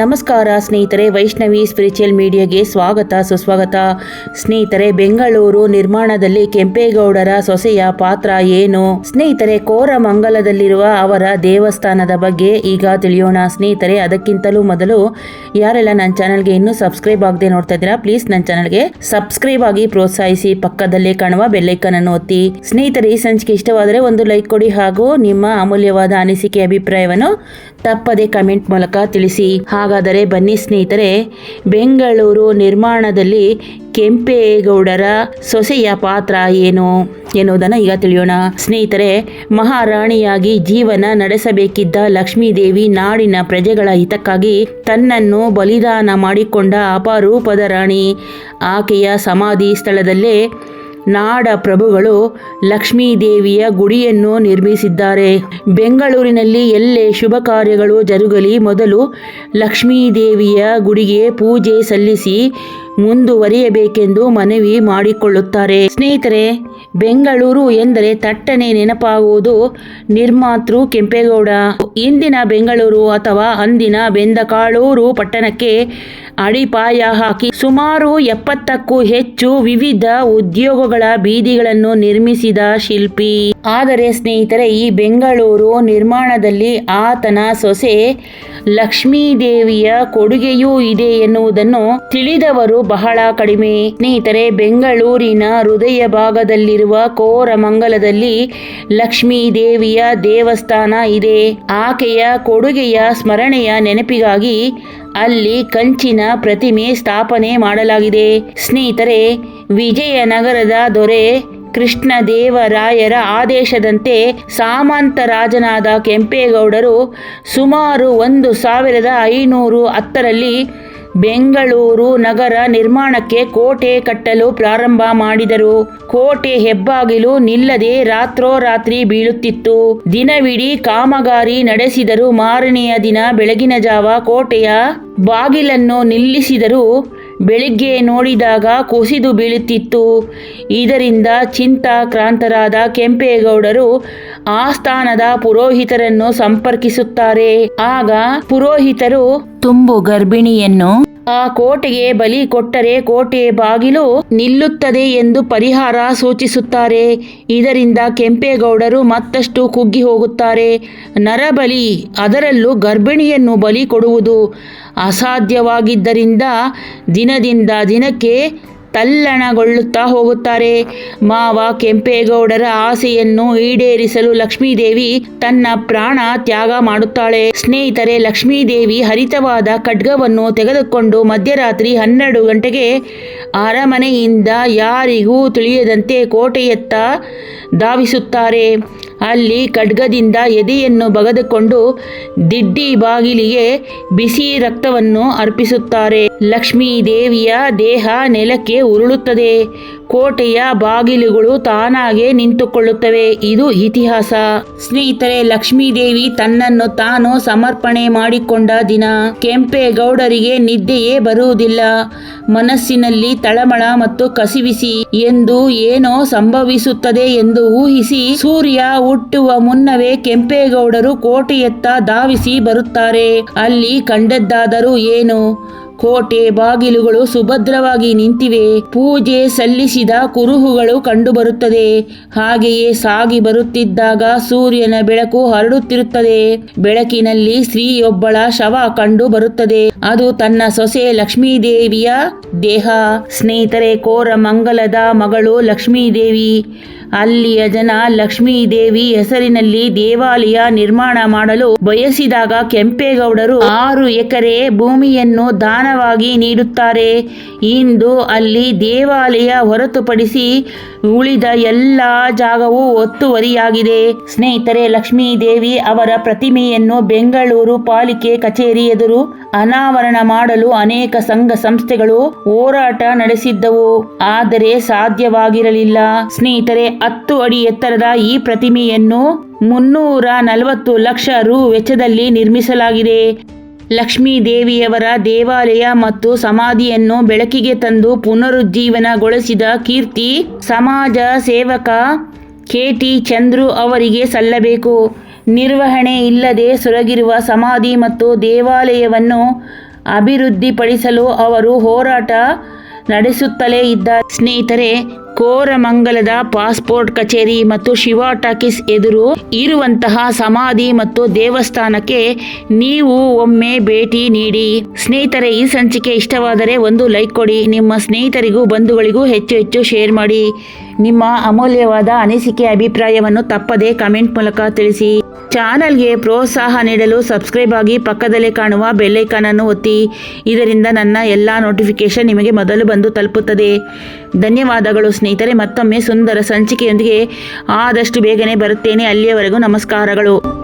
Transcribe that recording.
ನಮಸ್ಕಾರ ಸ್ನೇಹಿತರೆ, ವೈಷ್ಣವಿ ಸ್ಪಿರಿಚುವಲ್ ಮೀಡಿಯಾಗೆ ಸ್ವಾಗತ, ಸುಸ್ವಾಗತ. ಸ್ನೇಹಿತರೆ, ಬೆಂಗಳೂರು ನಿರ್ಮಾಣದಲ್ಲಿ ಕೆಂಪೇಗೌಡರ ಸೊಸೆಯ ಪಾತ್ರ ಏನು? ಸ್ನೇಹಿತರೆ, ಕೋರಮಂಗಲದಲ್ಲಿರುವ ಅವರ ದೇವಸ್ಥಾನದ ಬಗ್ಗೆ ಈಗ ತಿಳಿಯೋಣ. ಸ್ನೇಹಿತರೆ, ಅದಕ್ಕಿಂತಲೂ ಮೊದಲು ಯಾರೆಲ್ಲ ನನ್ನ ಚಾನಲ್ಗೆ ಇನ್ನೂ ಸಬ್ಸ್ಕ್ರೈಬ್ ಆಗದೆ ನೋಡ್ತಾ ಇದ್ದೀರಾ ಪ್ಲೀಸ್ ನನ್ನ ಚಾನಲ್ಗೆ ಸಬ್ಸ್ಕ್ರೈಬ್ ಆಗಿ ಪ್ರೋತ್ಸಾಹಿಸಿ. ಪಕ್ಕದಲ್ಲೇ ಕಾಣುವ ಬೆಲ್ಲೈಕನ್ ಅನ್ನು ಒತ್ತಿ. ಸ್ನೇಹಿತರೆ, ಈ ಸಂಚಿಕೆ ಇಷ್ಟವಾದರೆ ಒಂದು ಲೈಕ್ ಕೊಡಿ ಹಾಗೂ ನಿಮ್ಮ ಅಮೂಲ್ಯವಾದ ಅನಿಸಿಕೆ ಅಭಿಪ್ರಾಯವನ್ನು ತಪ್ಪದೆ ಕಮೆಂಟ್ ಮೂಲಕ ತಿಳಿಸಿ. ಹಾಗಾದರೆ ಬನ್ನಿ ಸ್ನೇಹಿತರೆ, ಬೆಂಗಳೂರು ನಿರ್ಮಾಣದಲ್ಲಿ ಕೆಂಪೇಗೌಡರ ಸೊಸೆಯ ಪಾತ್ರ ಏನು ಎನ್ನುವುದನ್ನು ಈಗ ತಿಳಿಯೋಣ. ಸ್ನೇಹಿತರೆ, ಮಹಾರಾಣಿಯಾಗಿ ಜೀವನ ನಡೆಸಬೇಕಿದ್ದ ಲಕ್ಷ್ಮೀದೇವಿ ನಾಡಿನ ಪ್ರಜೆಗಳ ಹಿತಕ್ಕಾಗಿ ತನ್ನನ್ನು ಬಲಿದಾನ ಮಾಡಿಕೊಂಡ ಅಪರೂಪದ ರಾಣಿ. ಆಕೆಯ ಸಮಾಧಿ ಸ್ಥಳದಲ್ಲೇ ನಾಡ ಪ್ರಭುಗಳು ಲಕ್ಷ್ಮೀದೇವಿಯ ಗುಡಿಯನ್ನು ನಿರ್ಮಿಸಿದ್ದಾರೆ. ಬೆಂಗಳೂರಿನಲ್ಲಿ ಎಲ್ಲೇ ಶುಭ ಕಾರ್ಯಗಳು ಜರುಗಲಿ ಮೊದಲು ಲಕ್ಷ್ಮೀದೇವಿಯ ಗುಡಿಗೆ ಪೂಜೆ ಸಲ್ಲಿಸಿ ಮುಂದುವರಿಯಬೇಕೆಂದು ಮನವಿ ಮಾಡಿಕೊಳ್ಳುತ್ತಾರೆ. ಸ್ನೇಹಿತರೆ ಬೆಂಗಳೂರು ಎಂದರೆ ತಟ್ಟನೆ ನೆನಪಾಗುವುದು. ನಿರ್ಮಾತೃ ಕೆಂಪೇಗೌಡ. ಇಂದಿನ ಬೆಂಗಳೂರು ಅಥವಾ ಅಂದಿನ ಬೆಂದಕಾಳೂರು ಪಟ್ಟಣಕ್ಕೆ ಅಡಿಪಾಯ ಹಾಕಿ ಸುಮಾರು ಎಪ್ಪತ್ತಕ್ಕೂ ಹೆಚ್ಚು ವಿವಿಧ ಉದ್ಯೋಗಗಳ ಬೀದಿಗಳನ್ನು ನಿರ್ಮಿಸಿದ ಶಿಲ್ಪಿ. ಆದರೆ ಸ್ನೇಹಿತರೆ, ಈ ಬೆಂಗಳೂರು ನಿರ್ಮಾಣದಲ್ಲಿ ಆತನ ಸೊಸೆ ಲಕ್ಷ್ಮೀದೇವಿಯ ಕೊಡುಗೆಯೂ ಇದೆ ಎನ್ನುವುದನ್ನು ತಿಳಿದವರು ಬಹಳ ಕಡಿಮೆ. ಸ್ನೇಹಿತರೆ, ಬೆಂಗಳೂರಿನ ಹೃದಯ ಭಾಗದಲ್ಲಿರುವ ಕೋರಮಂಗಲದಲ್ಲಿ ಲಕ್ಷ್ಮೀದೇವಿಯ ದೇವಸ್ಥಾನ ಇದೆ. ಆಕೆಯ ಕೊಡುಗೆಯ ಸ್ಮರಣೆಯ ನೆನಪಿಗಾಗಿ ಅಲ್ಲಿ ಕಂಚಿನ ಪ್ರತಿಮೆ ಸ್ಥಾಪನೆ ಮಾಡಲಾಗಿದೆ. ಸ್ನೇಹಿತರೆ, ವಿಜಯನಗರದ ದೊರೆ ಕೃಷ್ಣದೇವರಾಯರ ಆದೇಶದಂತೆ ಸಾಮಂತರಾಜನಾದ ಕೆಂಪೇಗೌಡರು ಸುಮಾರು ಒಂದು ಸಾವಿರದ ಐನೂರು ಹತ್ತರಲ್ಲಿ ಬೆಂಗಳೂರು ನಗರ ನಿರ್ಮಾಣಕ್ಕೆ ಕೋಟೆ ಕಟ್ಟಲು ಪ್ರಾರಂಭ ಮಾಡಿದರು. ಕೋಟೆ ಹೆಬ್ಬಾಗಿಲು ನಿಲ್ಲದೆ ರಾತ್ರೋರಾತ್ರಿ ಬೀಳುತ್ತಿತ್ತು. ದಿನವಿಡೀ ಕಾಮಗಾರಿ ನಡೆಸಿದರು ಮಾರನೆಯ ದಿನ ಬೆಳಗಿನ ಜಾವ ಕೋಟೆಯ ಬಾಗಿಲನ್ನು ನಿಲ್ಲಿಸಿದರು ಬೆಳಿಗ್ಗೆ ನೋಡಿದಾಗ ಕುಸಿದು ಬೀಳುತ್ತಿತ್ತು. ಇದರಿಂದ ಚಿಂತಾಕ್ರಾಂತರಾದ ಕೆಂಪೇಗೌಡರು ಆಸ್ಥಾನದ ಪುರೋಹಿತರನ್ನು ಸಂಪರ್ಕಿಸುತ್ತಾರೆ. ಆಗ ಪುರೋಹಿತರು ತುಂಬು ಗರ್ಭಿಣಿಯನ್ನು ಆ ಕೋಟೆಗೆ ಬಲಿ ಕೊಟ್ಟರೆ ಕೋಟೆ ಬಾಗಿಲು ನಿಲ್ಲುತ್ತದೆ ಎಂದು ಪರಿಹಾರ ಸೂಚಿಸುತ್ತಾರೆ. ಇದರಿಂದ ಕೆಂಪೇಗೌಡರು ಮತ್ತಷ್ಟು ಕುಗ್ಗಿ ಹೋಗುತ್ತಾರೆ. ನರಬಲಿ ಅದರಲ್ಲೂ ಗರ್ಭಿಣಿಯನ್ನು ಬಲಿ ಕೊಡುವುದು ಅಸಾಧ್ಯವಾಗಿದ್ದರಿಂದ ದಿನದಿಂದ ದಿನಕ್ಕೆ ತಲ್ಲಣಗೊಳ್ಳುತ್ತಾ ಹೋಗುತ್ತಾರೆ. ಮಾವ ಕೆಂಪೇಗೌಡರ ಆಸೆಯನ್ನು ಈಡೇರಿಸಲು ಲಕ್ಷ್ಮೀದೇವಿ ತನ್ನ ಪ್ರಾಣ ತ್ಯಾಗ ಮಾಡುತ್ತಾಳೆ. ಸ್ನೇಹಿತರೆ, ಲಕ್ಷ್ಮೀದೇವಿ ಹರಿತವಾದ ಖಡ್ಗವನ್ನು ತೆಗೆದುಕೊಂಡು ಮಧ್ಯರಾತ್ರಿ ಹನ್ನೆರಡು ಗಂಟೆಗೆ ಅರಮನೆಯಿಂದ ಯಾರಿಗೂ ತಿಳಿಯದಂತೆ ಕೋಟೆಯತ್ತ ಧಾವಿಸುತ್ತಾರೆ. ಅಲ್ಲಿ ಖಡ್ಗದಿಂದ ಎದೆಯನ್ನು ಬಗೆದುಕೊಂಡು ದಿಡ್ಡಿ ಬಾಗಿಲಿಗೆ ಬಿಸಿ ರಕ್ತವನ್ನು ಅರ್ಪಿಸುತ್ತಾರೆ. ಲಕ್ಷ್ಮೀ ದೇವಿಯ ದೇಹ ನೆಲಕ್ಕೆ ಉರುಳುತ್ತದೆ. ಕೋಟೆಯ ಬಾಗಿಲುಗಳು ತಾನಾಗೆ ನಿಂತುಕೊಳ್ಳುತ್ತವೆ. ಇದು ಇತಿಹಾಸ. ಸ್ನೇಹಿತರೆ, ಲಕ್ಷ್ಮೀದೇವಿ ತನ್ನನ್ನು ತಾನು ಸಮರ್ಪಣೆ ಮಾಡಿಕೊಂಡ ದಿನ. ಕೆಂಪೇಗೌಡರಿಗೆ ನಿದ್ದೆಯೇ ಬರುವುದಿಲ್ಲ. ಮನಸ್ಸಿನಲ್ಲಿ ತಳಮಳ ಮತ್ತು ಕಸಿವಿಸಿ. ಎಂದು ಏನೋ ಸಂಭವಿಸುತ್ತದೆ ಎಂದು ಊಹಿಸಿ ಸೂರ್ಯ ಹುಟ್ಟುವ ಮುನ್ನವೇ ಕೆಂಪೇಗೌಡರು ಕೋಟೆಯತ್ತ ಧಾವಿಸಿ ಬರುತ್ತಾರೆ. ಅಲ್ಲಿ ಕಂಡದ್ದಾದರೂ ಏನು? ಕೋಟೆ ಬಾಗಿಲುಗಳು ಸುಭದ್ರವಾಗಿ ನಿಂತಿವೆ. ಪೂಜೆ ಸಲ್ಲಿಸಿದ ಕುರುಹುಗಳು ಕಂಡುಬರುತ್ತದೆ. ಹಾಗೆಯೇ ಸಾಗಿ ಬರುತ್ತಿದ್ದಾಗ ಸೂರ್ಯನ ಬೆಳಕು ಹರಡುತ್ತಿರುತ್ತದೆ. ಬೆಳಕಿನಲ್ಲಿ ಸ್ತ್ರೀಯೊಬ್ಬಳ ಶವ ಕಂಡು ಬರುತ್ತದೆ. ಅದು ತನ್ನ ಸೊಸೆ ಲಕ್ಷ್ಮೀದೇವಿಯ ದೇಹ. ಸ್ನೇಹಿತರೆ, ಕೋರಮಂಗಲದ ಮಗಳು ಲಕ್ಷ್ಮೀದೇವಿ. ಅಲ್ಲಿಯ ಜನ ಲಕ್ಷ್ಮೀದೇವಿ ಹೆಸರಿನಲ್ಲಿ ದೇವಾಲಯ ನಿರ್ಮಾಣ ಮಾಡಲು ಬಯಸಿದಾಗ ಕೆಂಪೇಗೌಡರು ಆರು ಎಕರೆ ಭೂಮಿಯನ್ನು ದಾನವಾಗಿ ನೀಡುತ್ತಾರೆ. ಇಂದು ಅಲ್ಲಿ ದೇವಾಲಯ ಹೊರತುಪಡಿಸಿ ಉಳಿದ ಎಲ್ಲ ಜಾಗವು ಒತ್ತುವರಿಯಾಗಿದೆ. ಸ್ನೇಹಿತರೆ, ಲಕ್ಷ್ಮೀದೇವಿ ಅವರ ಪ್ರತಿಮೆಯನ್ನು ಬೆಂಗಳೂರು ಪಾಲಿಕೆ ಕಚೇರಿ ಎದುರು ಅನಾವರಣ ಮಾಡಲು ಅನೇಕ ಸಂಘ ಸಂಸ್ಥೆಗಳು ಹೋರಾಟ ನಡೆಸಿದ್ದವು. ಆದರೆ ಸಾಧ್ಯವಾಗಿರಲಿಲ್ಲ. ಸ್ನೇಹಿತರೆ ಹತ್ತು ಅಡಿ ಎತ್ತರದ ಈ ಪ್ರತಿಮೆಯನ್ನು ಮುನ್ನೂರ ನಲವತ್ತು ಲಕ್ಷ ರು ವೆಚ್ಚದಲ್ಲಿ ನಿರ್ಮಿಸಲಾಗಿದೆ. ಲಕ್ಷ್ಮೀ ದೇವಿಯವರ ದೇವಾಲಯ ಮತ್ತು ಸಮಾಧಿಯನ್ನು ಬೆಳಕಿಗೆ ತಂದು ಪುನರುಜ್ಜೀವನಗೊಳಿಸಿದ ಕೀರ್ತಿ ಸಮಾಜ ಸೇವಕ ಕೆ ಟಿ ಚಂದ್ರು ಅವರಿಗೆ ಸಲ್ಲಬೇಕು. ನಿರ್ವಹಣೆ ಇಲ್ಲದೆ ಸೊರಗಿರುವ ಸಮಾಧಿ ಮತ್ತು ದೇವಾಲಯವನ್ನು ಅಭಿವೃದ್ಧಿಪಡಿಸಲು ಅವರು ಹೋರಾಟ ನಡೆಸುತ್ತಲೇ ಇದ್ದ ಸ್ನೇಹಿತರೆ ಕೋರಮಂಗಲದ ಪಾಸ್ಪೋರ್ಟ್ ಕಚೇರಿ ಮತ್ತು ಶಿವ ಟಾಕೀಸ್ ಎದುರು ಇರುವಂತಹ ಸಮಾಧಿ ಮತ್ತು ದೇವಸ್ಥಾನಕ್ಕೆ ನೀವು ಒಮ್ಮೆ ಭೇಟಿ ನೀಡಿ. ಸ್ನೇಹಿತರೆ, ಈ ಸಂಚಿಕೆ ಇಷ್ಟವಾದರೆ ಒಂದು ಲೈಕ್ ಕೊಡಿ. ನಿಮ್ಮ ಸ್ನೇಹಿತರಿಗೂ ಬಂಧುಗಳಿಗೂ ಹೆಚ್ಚು ಹೆಚ್ಚು ಶೇರ್ ಮಾಡಿ. ನಿಮ್ಮ ಅಮೂಲ್ಯವಾದ ಅನಿಸಿಕೆ ಅಭಿಪ್ರಾಯವನ್ನು ತಪ್ಪದೇ ಕಮೆಂಟ್ ಮೂಲಕ ತಿಳಿಸಿ. ಚಾನಲ್ಗೆ ಪ್ರೋತ್ಸಾಹ ನೀಡಲು ಸಬ್ಸ್ಕ್ರೈಬ್ ಆಗಿ ಪಕ್ಕದಲ್ಲೇ ಕಾಣುವ ಬೆಲ್ಲೈಕಾನ್ ಅನ್ನು ಒತ್ತಿ. ಇದರಿಂದ ನನ್ನ ಎಲ್ಲ ನೋಟಿಫಿಕೇಶನ್ ನಿಮಗೆ ಮೊದಲು ಬಂದು ತಲುಪುತ್ತದೆ. ಧನ್ಯವಾದಗಳು ಸ್ನೇಹಿತರೆ. ಮತ್ತೊಮ್ಮೆ ಸುಂದರ ಸಂಚಿಕೆಯೊಂದಿಗೆ ಆದಷ್ಟು ಬೇಗನೆ ಬರುತ್ತೇನೆ. ಅಲ್ಲಿಯವರೆಗೂ ನಮಸ್ಕಾರಗಳು.